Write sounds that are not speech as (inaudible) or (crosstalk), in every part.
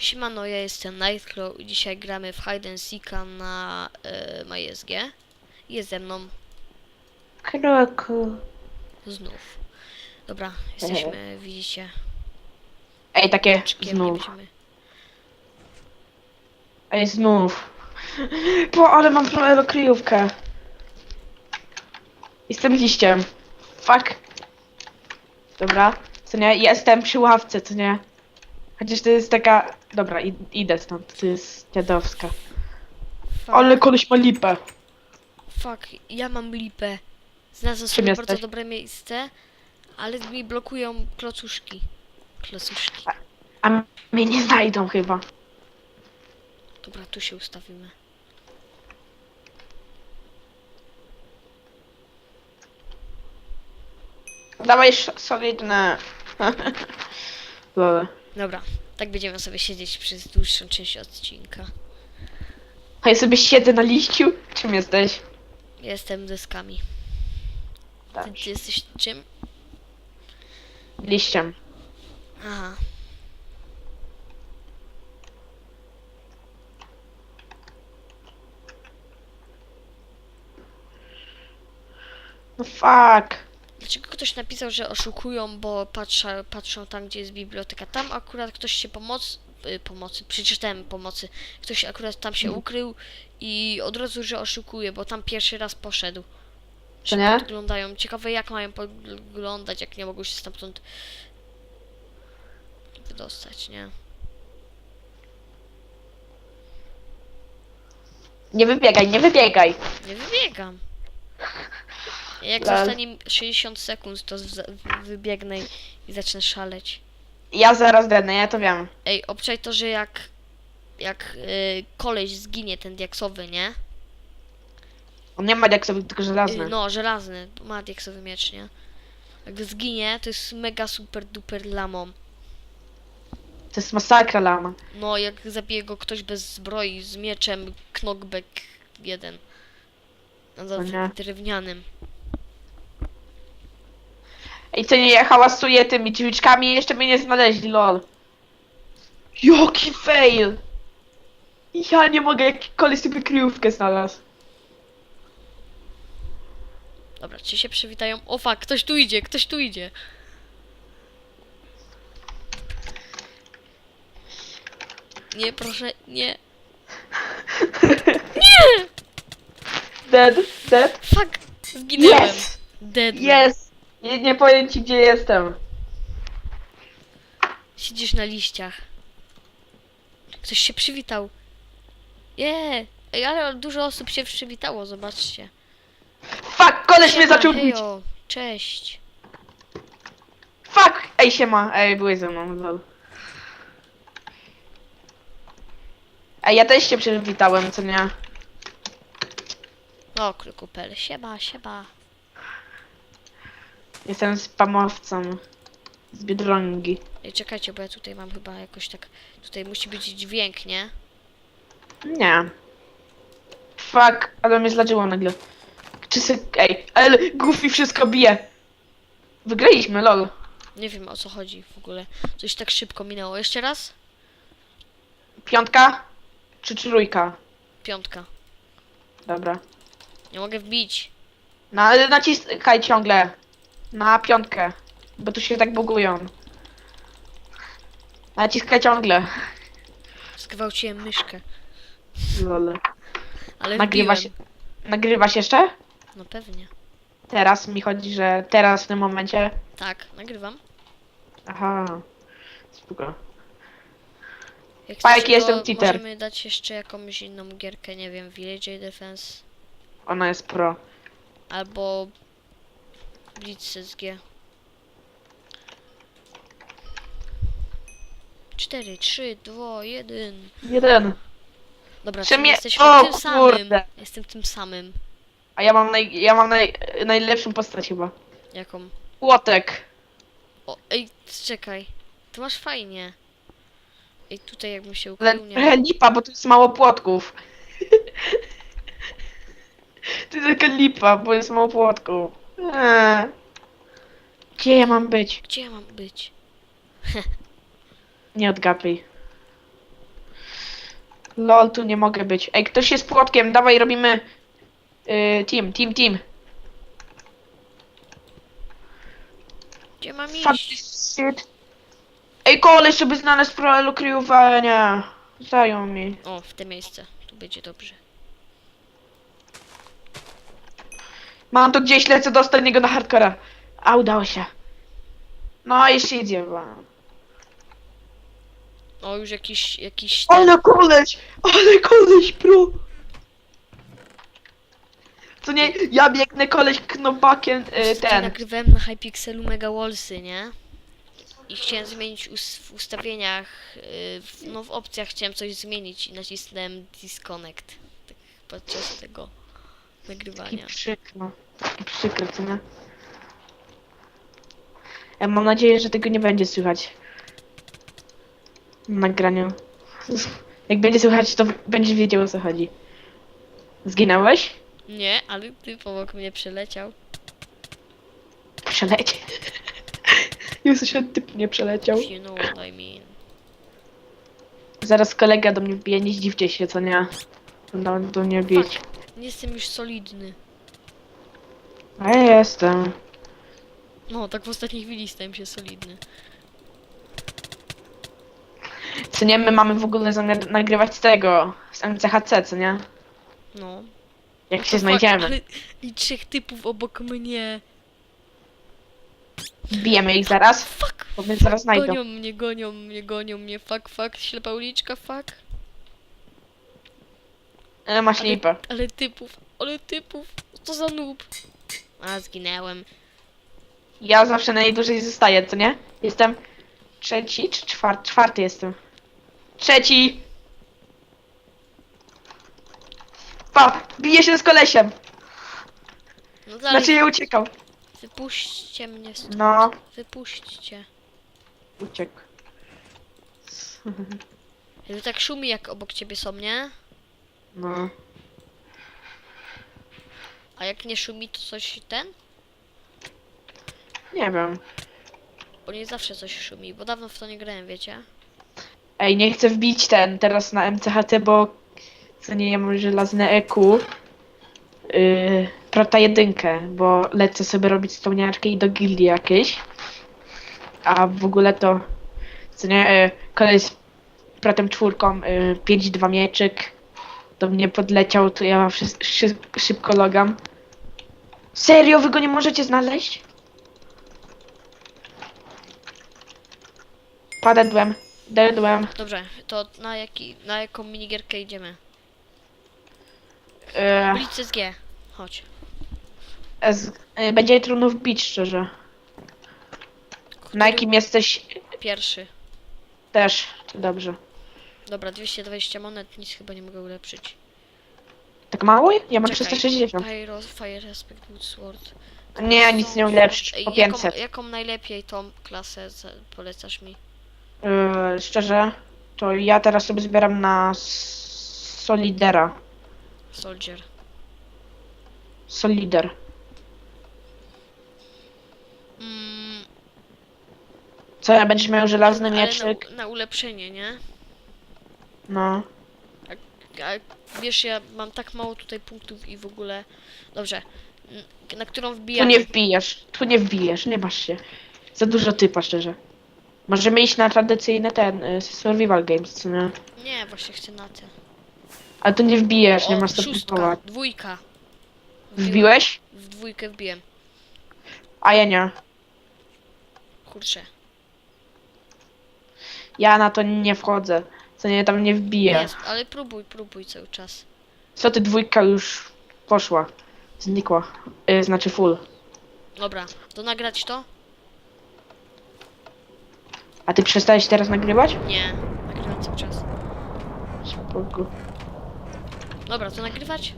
Siemano, ja jestem Nightcrow i dzisiaj gramy w Hide and Seeka na e, MySG. Jest ze mną Kroku. znów. Dobra, jesteśmy, widzicie, Ej, takie czkiem nie znów. będziemy. Ej, znów. Bo, ale mam problemową kryjówkę. Jestem liściem. Fuck. Dobra, co nie? Jestem przy ławce, co nie? Chociaż to jest taka... Dobra, id- idę stąd, to jest dziadowska. Fuck, Ale koleś ma lipę. fuck, ja mam lipę. Znalazłem Czym sobie bardzo jesteś? dobre miejsce, ale mi blokują klocuszki. Klocuszki. A mnie nie znajdą chyba. Dobra, tu się ustawimy. Dawaj sz- solidne. (laughs) Lole. Dobra, tak będziemy sobie siedzieć przez dłuższą część odcinka. A ja sobie siedzę na liściu. Czym jesteś? Jestem deskami. Ty, Dobrze. ty jesteś czym? Liściem. Aha. No fuck. Ktoś napisał, że oszukują, bo patrzą, patrzą tam, gdzie jest biblioteka? Tam akurat ktoś się pomoc, y, pomocy, przeczytałem pomocy. Ktoś akurat tam się Mhm. ukrył i od razu, że oszukuje, bo tam pierwszy raz poszedł. Że nie? podglądają. Ciekawe jak mają podglądać, jak nie mogą się stamtąd wydostać, nie? Nie wybiegaj, nie wybiegaj. Nie wybiegam. Jak Lol. zostanie 60 sekund, to z- wybiegnę i- zacznę szaleć. Ja zaraz denę, ja to wiem. Ej, obczaj to, że jak jak y, koleś zginie, ten diaksowy, nie? On nie ma diaksowych, tylko Y, żelazny. no, żelazny, ma diaksowy miecz, nie? Jak zginie, to jest mega super duper lamą. To jest masakra lama. No, jak zabije go ktoś bez zbroi, z mieczem knockback 1. No, O nie. drewnianym. Ej, co nie, ja hałasuję tymi drzwiczkami i jeszcze mnie nie znaleźli, lol. Jaki fail! Ja nie mogę, jak koleś sobie kryjówkę znalazł. Dobra, ci się przywitają. O fuck, ktoś tu idzie, ktoś tu idzie. Nie, proszę, nie. (laughs) Dead, dead. Fuck, zginęłem. Yes! Dead. Yes! Nie, nie powiem ci, gdzie jestem. Siedzisz na liściach. Ktoś się przywitał. Je! Ej, ale dużo osób się przywitało, zobaczcie. Fuck, koleś mnie zaczął bić. hejo, Cześć. Fuck! Ej, siema. Ej, byłeś ze mną, lol. Ej, ja też się przywitałem, co nie? O, krykupel. Siema, siema. Jestem spamowcą. Z Biedronki. Ej, czekajcie, bo ja tutaj mam chyba jakoś tak... Tutaj musi być dźwięk, nie? Nie. Fuck, ale mnie zlaczyło nagle. Czy sy... Ej, ale Goofy wszystko bije. Wygraliśmy, lol. Nie wiem o co chodzi w ogóle. Coś tak szybko minęło. Jeszcze raz? Piątka? Czy trójka? Piątka. Dobra. Nie mogę wbić. No ale naciskaj ciągle. Na piątkę. Bo tu się tak bugują. Naciskaj ciągle. Zgwałciłem myszkę. Lol. Ale Nagrywa wbiłem. się. Nagrywasz jeszcze? No pewnie. Teraz mi chodzi, że teraz w tym momencie. Tak, nagrywam. Aha. Spoko. Jak Pa, chcecie, jaki jestem to cheater. możemy dać jeszcze jakąś inną gierkę, nie wiem, Village Defense Ona jest pro. albo Blitz SG. 4, 3, 2, 1. Jeden. Dobra, Czy czyli jesteśmy o, tym samym. kurde. Jestem tym samym. A ja mam naj... ja mam naj... najlepszą postać chyba. Jaką? Łotek. O, ej, czekaj. To masz fajnie. Ej, tutaj jakbym się Ale ukrył, nie. trochę lipa, bo tu jest mało płotków. (laughs) to jest taka lipa, bo jest mało płotków. Eee. Gdzie ja mam być? Gdzie ja mam być? (laughs) Nie odgapiej. Lol, tu nie mogę być. Ej, ktoś jest płotkiem, dawaj robimy... Y, team, team, team. Gdzie mam Fuck iść? this shit. Ej, koleś, żeby znaleźć prolelu kryjowania. Zajął mi. O, w te miejsce. Tu będzie dobrze. Mam to gdzieś, lecę do ostatniego na hardcora. A, udało się. No, jeszcze idzie. wam. O, już jakiś, jakiś ten... Ale koleś! Ale koleś, bro! Co nie, ja biegnę koleś knobakiem, y, Ostatnio ten. nagrywałem na Hypixelu Mega Wallsy, nie? I chciałem zmienić us w ustawieniach, yy, w, no w opcjach chciałem coś zmienić i nacisnąłem disconnect. Tak podczas tego Nagrywania. przykro. Taki przykro, co nie? Ja mam nadzieję, że tego nie będzie słychać. Na nagraniu. Jak będzie słychać, to będziesz wiedział o co chodzi. Zginąłeś? Nie, ale ty obok mnie przeleciał. Przeleciał. Nie usłyszałem, typ nie przeleciał. You know what I mean. Zaraz kolega do mnie wbije, nie zdziwcie się, co nie? No, do mnie bić. Nie jestem już solidny. A ja jestem. No, tak w ostatniej chwili stałem się solidny. Co nie, my mamy w ogóle zamiar nagrywać tego, z MCHC, co nie? No. Jak To się znajdziemy. Ale... I trzech typów obok mnie. Bijemy ich zaraz, Fuck! bo mnie zaraz znajdą. Gonią mnie, gonią mnie, gonią mnie. Fuck, fuck. Ślepa uliczka, fuck. E, masz Ale- lipę. Ale typów, ale typów. Co za noob. A, zginęłem. Ja zawsze najdłużej zostaję, co nie? Jestem trzeci czy czwarty? Czwarty jestem. Trzeci! Pa! Bije się z kolesiem! No dalej, Znaczy ja uciekał. wypuśćcie mnie stąd. No, Wypuśćcie. uciekł. To tak szumi jak obok ciebie są, nie? No. A jak nie szumi, to coś ten? Nie wiem. Bo nie zawsze coś szumi, bo dawno w to nie grałem, wiecie? Ej, nie chcę wbić ten teraz na MCHT, bo co nie, ja mam żelazne EQ. Yy, prota jedynkę, bo lecę sobie robić spełniaczkę i do gildii jakiejś. A w ogóle to, co nie, yy, kolej z protem czwórką, yy, 5-2 mieczyk, do mnie podleciał, to ja wszy- szy- szybko logam. Serio, wy go nie możecie znaleźć? Padedłem, dedłem. Dobrze, to na, jaki, na jaką minigierkę idziemy? Yy, Ulicy z G. Chodź. S, y, będzie trudno wbić szczerze. Na jakim jesteś Pierwszy. też. Dobrze. Dobra, 220 monet, nic chyba nie mogę ulepszyć. Tak mało? Ja mam Czekaj. 360. Pyro, Fire Respect, Wood Sword. Nie, nic nie ulepszysz. Po jaką, 500. jaką najlepiej tą klasę za- polecasz mi? Yy, szczerze, to ja teraz sobie zbieram na s- Solidera. Soldier. Solider. Mm, Co, ja będziesz miał żelazny ale mieczyk? na, na ulepszenie, nie? No. A wiesz, ja mam tak mało tutaj punktów i w ogóle... Dobrze. Na którą Tu wbijam? nie wbijesz. Tu nie wbijesz, nie masz się. Za dużo typa, szczerze. Możemy iść na tradycyjne ten, y, survival games, co nie? Nie, właśnie chcę na te. Ale tu nie wbijesz, nie masz co szóstka, próbować. dwójka. Wbiłem- Wbiłeś? W dwójkę wbiłem. A ja nie. Kurczę. Ja na to nie wchodzę. Co nie, tam nie wbiję. Jest, ale próbuj, próbuj cały czas. Co ty dwójka już poszła. Znikła. Y, znaczy full. Dobra, to nagrać to? A ty przestałeś teraz nagrywać? Nie, nagrywam cały czas. Spoko. Dobra, to nagrywać?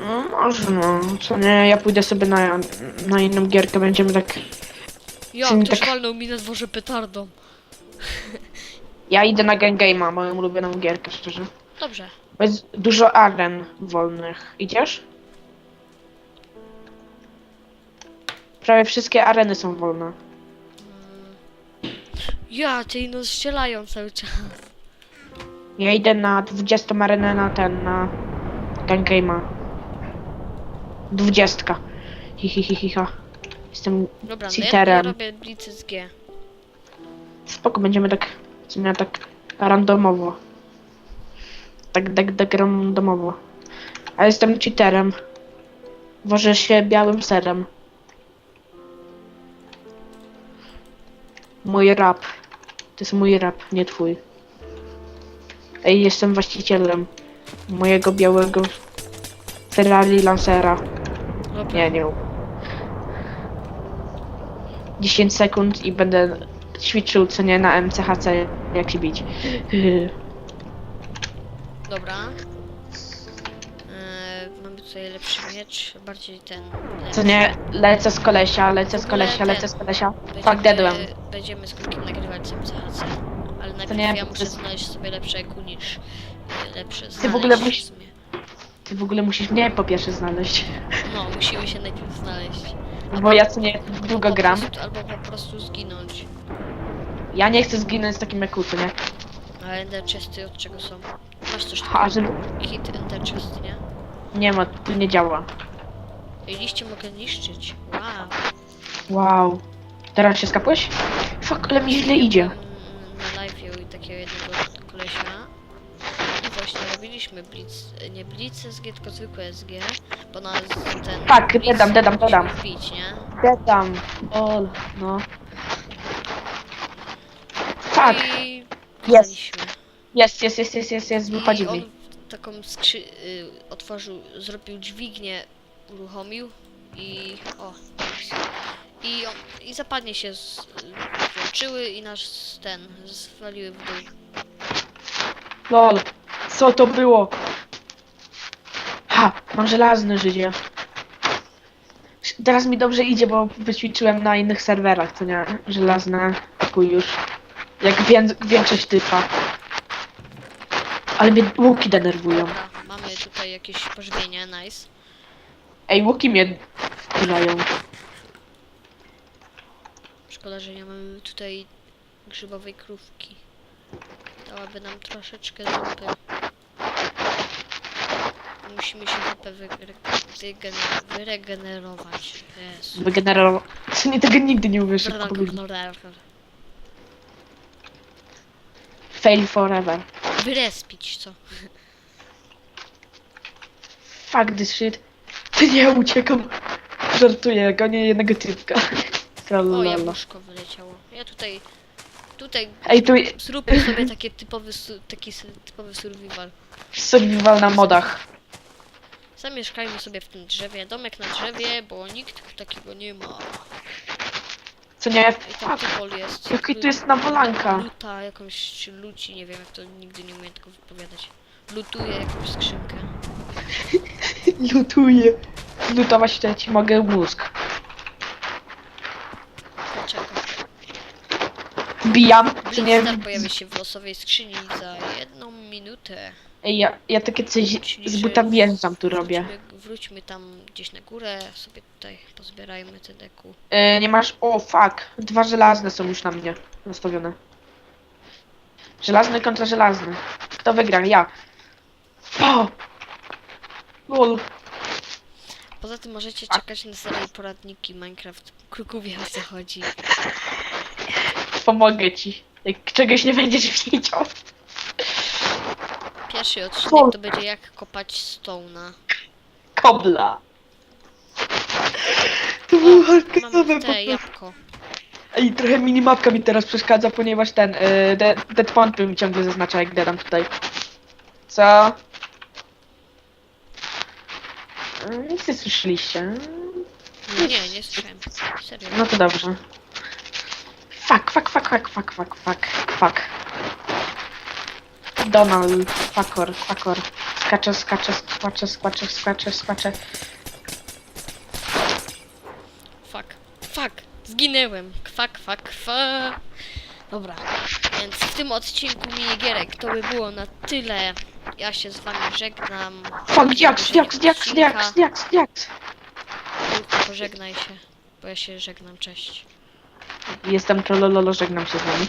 No może no. Co nie, ja pójdę sobie na, na inną gierkę, będziemy tak... Ja, Czyli ktoś tak- walnął mi na dworze petardą. Ja idę na Gang Game'a, moją ulubioną gierkę, szczerze. Dobrze. Bo jest dużo aren wolnych. Idziesz? Prawie wszystkie areny są wolne. Ja, czyli no strzelają cały czas. Ja idę na 20 arenę na ten, na Gun Game'a. 20. Hi, hi, hi, hi, ha. Jestem Dobra, no ja, ja cheaterem. robię blitz z G. Spoko, będziemy tak, w sumie tak randomowo. Tak, tak, tak randomowo. A jestem cheaterem. Wożę się białym serem. Mój rap. To jest mój rap, nie twój. Ej, jestem właścicielem mojego białego Ferrari Lancera. Dobra. Nie, nie. 10 sekund i będę ćwiczył, co nie, na MCHC, jak się bić. Dobra. Eee, mamy tutaj lepszy miecz, bardziej ten. Lepszy. Co nie, lecę z kolesia, lecę z kolesia, lecę z kolesia. Fuck, deadłem. Będziemy z Kulkiem nagrywać z MCHC. Ale najpierw nie, ja muszę znaleźć sobie lepsze EQ niż e, lepsze Ty w ogóle znaleźć musisz- sumie. Ty w ogóle musisz mnie po pierwsze znaleźć. No, musimy się najpierw znaleźć. Bo ja co nie, długo po gram. Prostu, albo po prostu zginąć. Ja nie chcę zginąć z takim eku, co nie? A ender chesty od czego są? Masz coś takiego? żeby... Hit ender chest, nie? Nie ma, tu nie działa. Ej, liście mogę niszczyć. Wow. Wow. Teraz się skapłeś? Fuck, ale mi źle idzie. Byłem Na live i takiego jednego kolesia. I właśnie robiliśmy blitz, nie blitz SG, tylko zwykłe SG, bo nas ten Tak, dodam. wbić, nie? Dedam. O, no. Tak, I Jest. wygraliśmy. jest, jest, jest, jest, jest, jest, I wychodzi on taką skrzy... Y, otworzył, zrobił dźwignię, uruchomił i o. I, on, i zapadnie się z, włączyły i nasz ten zwaliły w dół. Lol, co to było? Ha, mam żelazne życie. Teraz mi dobrze idzie, bo wyćwiczyłem na innych serwerach, to nie? Żelazne, kuj już. Jak wię większość typa. Ale mnie łuki denerwują. Dobra, mamy tutaj jakieś pożywienie, nice. Ej, łuki mnie wkurzają. Szkoda, że nie mamy tutaj grzybowej krówki. Dałaby nam troszeczkę zupy. Musimy się zupę wyregenerować. Jezu. Wygenerował. Co nie tego nigdy nie powiedzieć. Fail forever. Wyrespić, co? Fuck this shit. Ty nie, uciekam. Żartuję, gonię jednego typka. O, Tralala. jabłuszko wyleciało. Ja tutaj... Tutaj Ej, tu zróbmy sobie takie typowy, su- taki su- typowy survival. survival na modach. Zamieszkajmy sobie w tym drzewie, domek na drzewie, bo nikt takiego nie ma. Co nie? I tam Fuck. typol jest. Jaki tu jest nawalanka. Luta jakąś, luci, nie wiem jak to nigdy nie umiem tego wypowiadać. Lutuje jakąś skrzynkę. (laughs) Lutuję. Lutować to ja ci mogę mózg. Poczekaj. Wbijam, co nie? Pojawi się w losowej skrzyni za jedną minutę. Ej, ja, ja takie coś Czyli, z że buta wjeżdżam tu robię. Wróćmy, wróćmy tam gdzieś na górę, sobie tutaj pozbierajmy te deku. E, nie masz... O, fuck. Dwa żelazne są już na mnie nastawione. Żelazny kontra żelazny. Kto wygra? Ja. O! Lol. Poza tym możecie Tak. czekać na serię poradniki Minecraft. Kruku wie o co chodzi. Pomogę ci. Jak czegoś nie będziesz (laughs) wiedział. Pierwszy odcinek to będzie jak kopać stone'a. Kobla. To było mam po te prostu. jabłko. Ej, trochę minimapka mi teraz przeszkadza, ponieważ ten, y, de- dead mi ciągle zaznacza, jak dedam tutaj. Co? Mm, Nic nie słyszeliście. Nie, nie, nie słyszałem. Serio. No to dobrze. Fuck, fuck, fuck, fuck, fuck, fuck, fuck, fuck. Donald, fuckor, fuckor. Skacze, skacze, skacze, skacze, skacze, skacze. Fuck. Fuck. Zginęłem. Kwak, kwak, kwak. Dobra. Więc w tym odcinku minigierek to by było na tyle. Ja się z wami żegnam. Fuck, diaks, diaks, diaks, diaks, diaks, diaks. Tylko Pożegnaj się. Bo ja się żegnam. Cześć. Jestem trollololo, żegnam się z wami.